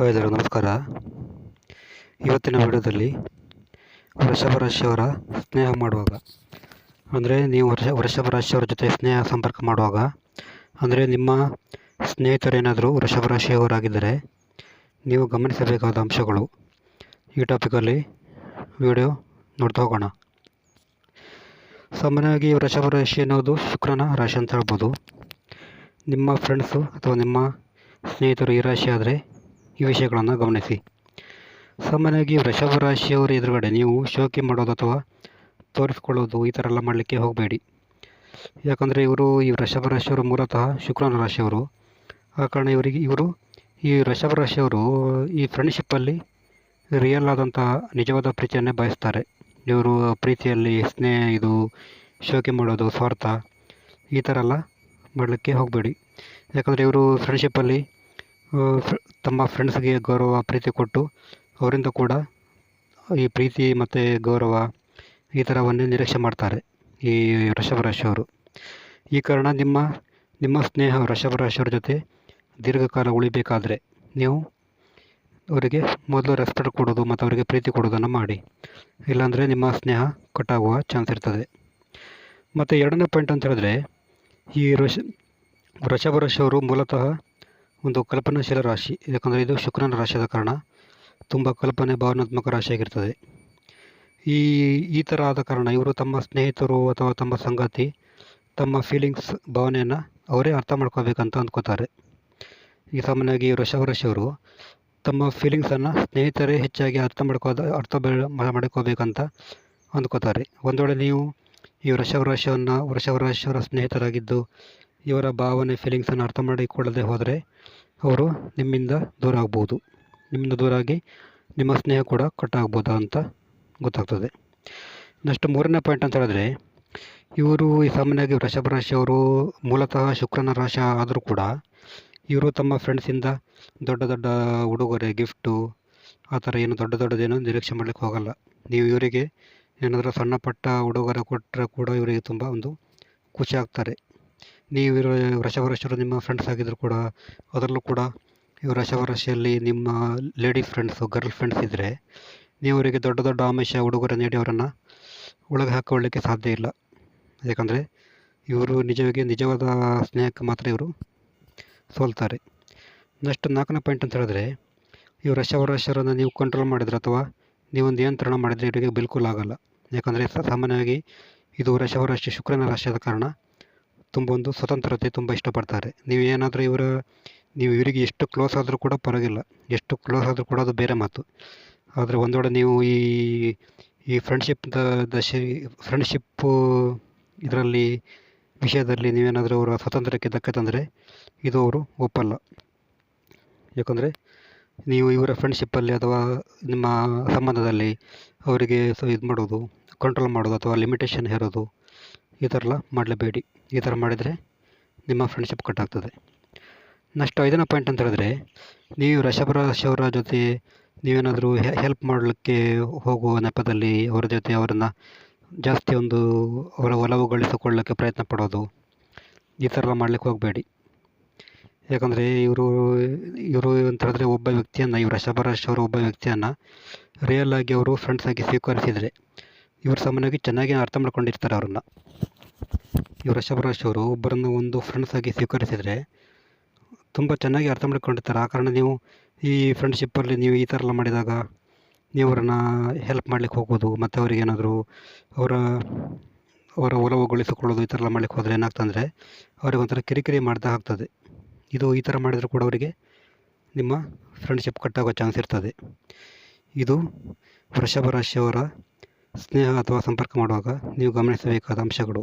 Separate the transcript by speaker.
Speaker 1: ಎಲ್ಲರೂ ನಮಸ್ಕಾರ. ಇವತ್ತಿನ ವಿಡಿಯೋದಲ್ಲಿ ವೃಷಭ ರಾಶಿಯವರ ಸ್ನೇಹ ಮಾಡುವಾಗ, ಅಂದರೆ ನೀವು ವರ್ಷ ವೃಷಭ ರಾಶಿಯವರ ಜೊತೆ ಸ್ನೇಹ ಸಂಪರ್ಕ ಮಾಡುವಾಗ, ಅಂದರೆ ನಿಮ್ಮ ಸ್ನೇಹಿತರೇನಾದರೂ ವೃಷಭ ರಾಶಿಯವರಾಗಿದ್ದರೆ ನೀವು ಗಮನಿಸಬೇಕಾದ ಅಂಶಗಳು ಈ ಟಾಪಿಕಲ್ಲಿ ವಿಡಿಯೋ ನೋಡ್ತಾ ಹೋಗೋಣ. ಸಾಮಾನ್ಯವಾಗಿ ವೃಷಭ ರಾಶಿ ಅನ್ನೋದು ಶುಕ್ರನ ರಾಶಿ ಅಂತ ಹೇಳ್ಬೋದು. ನಿಮ್ಮ ಫ್ರೆಂಡ್ಸು ಅಥವಾ ನಿಮ್ಮ ಸ್ನೇಹಿತರು ಈ ರಾಶಿ ಆದರೆ ಈ ವಿಷಯಗಳನ್ನು ಗಮನಿಸಿ. ಸಾಮಾನ್ಯವಾಗಿ ವೃಷಭ ರಾಶಿಯವರ ಎದುರುಗಡೆ ನೀವು ಶೋಕಿ ಮಾಡೋದು ಅಥವಾ ತೋರಿಸ್ಕೊಳ್ಳೋದು ಈ ಥರ ಎಲ್ಲ ಮಾಡಲಿಕ್ಕೆ ಹೋಗಬೇಡಿ. ಯಾಕಂದರೆ ಇವರು ಈ ವೃಷಭ ರಾಶಿಯವರು ಮೂಲತಃ ಶುಕ್ರನ ರಾಶಿಯವರು. ಆ ಕಾರಣ ಇವರಿಗೆ ಇವರು ಈ ವೃಷಭ ರಾಶಿಯವರು ಈ ಫ್ರೆಂಡ್ಶಿಪ್ಪಲ್ಲಿ ರಿಯಲ್ ಆದಂತಹ ನಿಜವಾದ ಪ್ರೀತಿಯನ್ನೇ ಬಯಸ್ತಾರೆ. ಇವರು ಪ್ರೀತಿಯಲ್ಲಿ ಸ್ನೇಹ, ಇದು ಶೋಕಿ ಮಾಡೋದು, ಸ್ವಾರ್ಥ ಈ ಥರ ಎಲ್ಲ ಮಾಡಲಿಕ್ಕೆ ಹೋಗಬೇಡಿ. ಯಾಕಂದರೆ ಇವರು ಫ್ರೆಂಡ್ಶಿಪ್ಪಲ್ಲಿ ತಮ್ಮ ಫ್ರೆಂಡ್ಸ್ಗೆ ಗೌರವ ಪ್ರೀತಿ ಕೊಟ್ಟು ಅವರಿಂದ ಕೂಡ ಈ ಪ್ರೀತಿ ಮತ್ತು ಗೌರವ ಈ ಥರವನ್ನೇ ನಿರೀಕ್ಷೆ ಮಾಡ್ತಾರೆ ಈ ವೃಷಭ ರಾಶಿಯವರು ಈ ಕಾರಣ ನಿಮ್ಮ ನಿಮ್ಮ ಸ್ನೇಹ ವೃಷಭ ರಾಶಿಯವ್ರ ಜೊತೆ ದೀರ್ಘಕಾಲ ಉಳಿಬೇಕಾದರೆ ನೀವು ಅವರಿಗೆ ಮೊದಲು ರೆಸ್ಪೆಕ್ಟ್ ಕೊಡೋದು ಮತ್ತು ಅವರಿಗೆ ಪ್ರೀತಿ ಕೊಡೋದನ್ನು ಮಾಡಿ. ಇಲ್ಲಾಂದರೆ ನಿಮ್ಮ ಸ್ನೇಹ ಕಟ್ಟಾಗುವ ಚಾನ್ಸ್ ಇರ್ತದೆ. ಮತ್ತು ಎರಡನೇ ಪಾಯಿಂಟ್ ಅಂತ ಹೇಳಿದ್ರೆ ಈ ವೃಷ ವೃಷಭ ರಾಶಿಯವರು ಮೂಲತಃ ಒಂದು ಕಲ್ಪನಾಶೀಲ ರಾಶಿ. ಯಾಕಂದರೆ ಇದು ಶುಕ್ರನ ರಾಶಿಯಾದ ಕಾರಣ ತುಂಬ ಕಲ್ಪನೆ ಭಾವನಾತ್ಮಕ ರಾಶಿಯಾಗಿರ್ತದೆ. ಈ ಈ ಥರ ಆದ ಕಾರಣ ಇವರು ತಮ್ಮ ಸ್ನೇಹಿತರು ಅಥವಾ ತಮ್ಮ ಸಂಗಾತಿ, ತಮ್ಮ ಫೀಲಿಂಗ್ಸ್ ಭಾವನೆಯನ್ನು ಅವರೇ ಅರ್ಥ ಮಾಡ್ಕೋಬೇಕಂತ ಅಂದ್ಕೋತಾರೆ. ಈ ಸಾಮಾನ್ಯವಾಗಿ ವೃಷಭ ರಾಶಿಯವರು ತಮ್ಮ ಫೀಲಿಂಗ್ಸನ್ನು ಸ್ನೇಹಿತರೇ ಹೆಚ್ಚಾಗಿ ಅರ್ಥ ಮಾಡ್ಕೋದ ಅರ್ಥ ಮಾಡ್ಕೋಬೇಕಂತ ಅಂದ್ಕೋತಾರೆ. ಒಂದು ವೇಳೆ ನೀವು ಈ ವೃಷಭ ರಾಶಿಯನ್ನು ವೃಷಭ ರಾಶಿಯವರ ಸ್ನೇಹಿತರಾಗಿದ್ದು ಇವರ ಭಾವನೆ ಫೀಲಿಂಗ್ಸನ್ನು ಅರ್ಥ ಮಾಡಿಕೊಳ್ಳದೆ ಹೋದರೆ ಅವರು ನಿಮ್ಮಿಂದ ದೂರ ಆಗ್ಬೋದು. ನಿಮ್ಮಿಂದ ದೂರ ಆಗಿ ನಿಮ್ಮ ಸ್ನೇಹ ಕೂಡ ಕಟ್ಟಾಗ್ಬೋದಾ ಅಂತ ಗೊತ್ತಾಗ್ತದೆ. ನೆಕ್ಸ್ಟ್ ಮೂರನೇ ಪಾಯಿಂಟ್ ಅಂತ ಹೇಳಿದ್ರೆ, ಇವರು ಈ ಸಾಮಾನ್ಯವಾಗಿ ವೃಷಭ ರಾಶಿಯವರು ಮೂಲತಃ ಶುಕ್ರನ ರಾಶಿ ಆದರೂ ಕೂಡ ಇವರು ತಮ್ಮ ಫ್ರೆಂಡ್ಸಿಂದ ದೊಡ್ಡ ದೊಡ್ಡ ಉಡುಗೊರೆ ಗಿಫ್ಟು ಆ ಥರ ಏನು ದೊಡ್ಡ ದೊಡ್ಡದೇನು ನಿರೀಕ್ಷೆ ಮಾಡಲಿಕ್ಕೆ ಹೋಗಲ್ಲ. ನೀವು ಇವರಿಗೆ ಏನಾದರೂ ಸಣ್ಣ ಪಟ್ಟ ಉಡುಗೊರೆ ಕೊಟ್ಟರೆ ಕೂಡ ಇವರಿಗೆ ತುಂಬ ಒಂದು ಖುಷಿ ಆಗ್ತಾರೆ. ನೀವು ಇರೋ ವೃಷಭ ರಾಶಿಯವರು ನಿಮ್ಮ ಫ್ರೆಂಡ್ಸ್ ಆಗಿದ್ದರೂ ಕೂಡ, ಅದರಲ್ಲೂ ಕೂಡ ಇವ ವೃಷಭ ರಾಶಿಯಲ್ಲಿ ನಿಮ್ಮ ಲೇಡಿ ಫ್ರೆಂಡ್ಸು ಗರ್ಲ್ ಫ್ರೆಂಡ್ಸ್ ಇದ್ದರೆ ನೀವು ಅವರಿಗೆ ದೊಡ್ಡ ದೊಡ್ಡ ಆಮಿಷ, ಉಡುಗೊರೆ ನೀಡಿ ಅವರನ್ನು ಒಳಗೆ ಹಾಕೊಳ್ಳಿಕ್ಕೆ ಸಾಧ್ಯ ಇಲ್ಲ. ಯಾಕಂದರೆ ಇವರು ನಿಜವಾಗಿ ನಿಜವಾದ ಸ್ನೇಹಕ್ಕೆ ಮಾತ್ರ ಇವರು ಸೋಲ್ತಾರೆ. ನೆಕ್ಸ್ಟ್ ನಾಲ್ಕನೇ ಪಾಯಿಂಟ್ ಅಂತ ಹೇಳಿದ್ರೆ ವೃಷಭ ರಾಶಿಯವರನ್ನು ನೀವು ಕಂಟ್ರೋಲ್ ಮಾಡಿದ್ರೆ ಅಥವಾ ನೀವು ನಿಯಂತ್ರಣ ಮಾಡಿದರೆ ಇವರಿಗೆ ಬಿಲ್ಕುಲ್ ಆಗಲ್ಲ. ಯಾಕಂದರೆ ಸಾಮಾನ್ಯವಾಗಿ ಇದು ವೃಷಭ ರಾಶಿ ಶುಕ್ರನ ರಾಶಿಯಾದ ಕಾರಣ ತುಂಬ ಒಂದು ಸ್ವತಂತ್ರತೆ ತುಂಬ ಇಷ್ಟಪಡ್ತಾರೆ. ನೀವು ಏನಾದರೂ ಇವರ, ನೀವು ಇವರಿಗೆ ಎಷ್ಟು ಕ್ಲೋಸ್ ಆದರೂ ಕೂಡ ಪರವಾಗಿಲ್ಲ. ಎಷ್ಟು ಕ್ಲೋಸ್ ಆದರೂ ಕೂಡ ಅದು ಬೇರೆ ಮಾತು. ಆದರೆ ಒಂದೊಡೆ ನೀವು ಈ ಈ ಫ್ರೆಂಡ್ಶಿಪ್ ದಶೆ ಫ್ರೆಂಡ್ಶಿಪ್ಪು ಇದರಲ್ಲಿ, ವಿಷಯದಲ್ಲಿ ನೀವೇನಾದರೂ ಅವರ ಸ್ವತಂತ್ರಕ್ಕೆ ಧಕ್ಕೆ ತಂದರೆ ಇದು ಅವರು ಒಪ್ಪಲ್ಲ. ಯಾಕಂದರೆ ನೀವು ಇವರ ಫ್ರೆಂಡ್ಶಿಪ್ಪಲ್ಲಿ ಅಥವಾ ನಿಮ್ಮ ಸಂಬಂಧದಲ್ಲಿ ಅವರಿಗೆ ಸೊ ಇದು ಮಾಡೋದು ಕಂಟ್ರೋಲ್ ಮಾಡೋದು ಅಥವಾ ಲಿಮಿಟೇಷನ್ ಹೇರೋದು ಈ ಥರ ಎಲ್ಲ ಮಾಡಲೇಬೇಡಿ. ಈ ಥರ ಮಾಡಿದರೆ ನಿಮ್ಮ ಫ್ರೆಂಡ್ಶಿಪ್ ಕಟ್ ಆಗ್ತದೆ. ನೆಕ್ಸ್ಟ್ ಐದನೇ ಪಾಯಿಂಟ್ ಅಂತ ಹೇಳಿದ್ರೆ, ನೀವು ವೃಷಭ ರಾಶಿಯವರ ಜೊತೆ ನೀವೇನಾದರೂ ಹೆಲ್ಪ್ ಮಾಡಲಿಕ್ಕೆ ಹೋಗುವ ನೆಪದಲ್ಲಿ ಅವರ ಜೊತೆ ಅವರನ್ನು ಜಾಸ್ತಿ ಒಂದು ಅವರ ಒಲವು ಗಳಿಸಿಕೊಳ್ಳೋಕ್ಕೆ ಪ್ರಯತ್ನ ಪಡೋದು, ಈ ಥರ ಎಲ್ಲ ಮಾಡಲಿಕ್ಕೆ ಹೋಗಬೇಡಿ. ಯಾಕಂದರೆ ಇವರು ಇವರು ಅಂತ ಹೇಳಿದ್ರೆ ಒಬ್ಬ ವ್ಯಕ್ತಿಯನ್ನು, ಇವರು ಶಬರಾಶ್ ಅವರು ಒಬ್ಬ ವ್ಯಕ್ತಿಯನ್ನು ರಿಯಲ್ ಆಗಿ ಅವರು ಫ್ರೆಂಡ್ಸ್ ಆಗಿ ಸ್ವೀಕರಿಸಿದರೆ ಇವರು ಸಾಮಾನ್ಯವಾಗಿ ಚೆನ್ನಾಗಿ ಅರ್ಥ ಮಾಡ್ಕೊಂಡಿರ್ತಾರೆ ಅವ್ರನ್ನ. ಈ ವೃಷಭ ರಾಶಿಯವರು ಒಬ್ಬರನ್ನು ಒಂದು ಫ್ರೆಂಡ್ಸ್ ಆಗಿ ಸ್ವೀಕರಿಸಿದರೆ ತುಂಬ ಚೆನ್ನಾಗಿ ಅರ್ಥ ಮಾಡ್ಕೊಂಡಿರ್ತಾರೆ. ಆ ಕಾರಣ ನೀವು ಈ ಫ್ರೆಂಡ್ಶಿಪ್ಪಲ್ಲಿ ನೀವು ಈ ಥರ ಎಲ್ಲ ಮಾಡಿದಾಗ ನೀವು ಅವರನ್ನು ಹೆಲ್ಪ್ ಮಾಡ್ಲಿಕ್ಕೆ ಹೋಗೋದು, ಮತ್ತು ಅವರಿಗೇನಾದರೂ ಅವರ ಅವರ ಒಲವುಗೊಳಿಸಿಕೊಳ್ಳೋದು ಈ ಥರ ಎಲ್ಲ ಮಾಡ್ಲಿಕ್ಕೆ ಹೋದರೆ ಏನಾಗ್ತಂದರೆ ಅವ್ರಿಗೆ ಒಂಥರ ಕಿರಿಕಿರಿ ಮಾಡ್ತಾ ಆಗ್ತದೆ. ಇದು ಈ ಥರ ಮಾಡಿದರೂ ಕೂಡ ಅವರಿಗೆ ನಿಮ್ಮ ಫ್ರೆಂಡ್ಶಿಪ್ ಕಟ್ಟಾಗೋ ಚಾನ್ಸ್ ಇರ್ತದೆ. ಇದು ವೃಷಭ ರಾಶಿಯವರ ಸ್ನೇಹ ಅಥವಾ ಸಂಪರ್ಕ ಮಾಡುವಾಗ ನೀವು ಗಮನಿಸಬೇಕಾದ ಅಂಶಗಳು.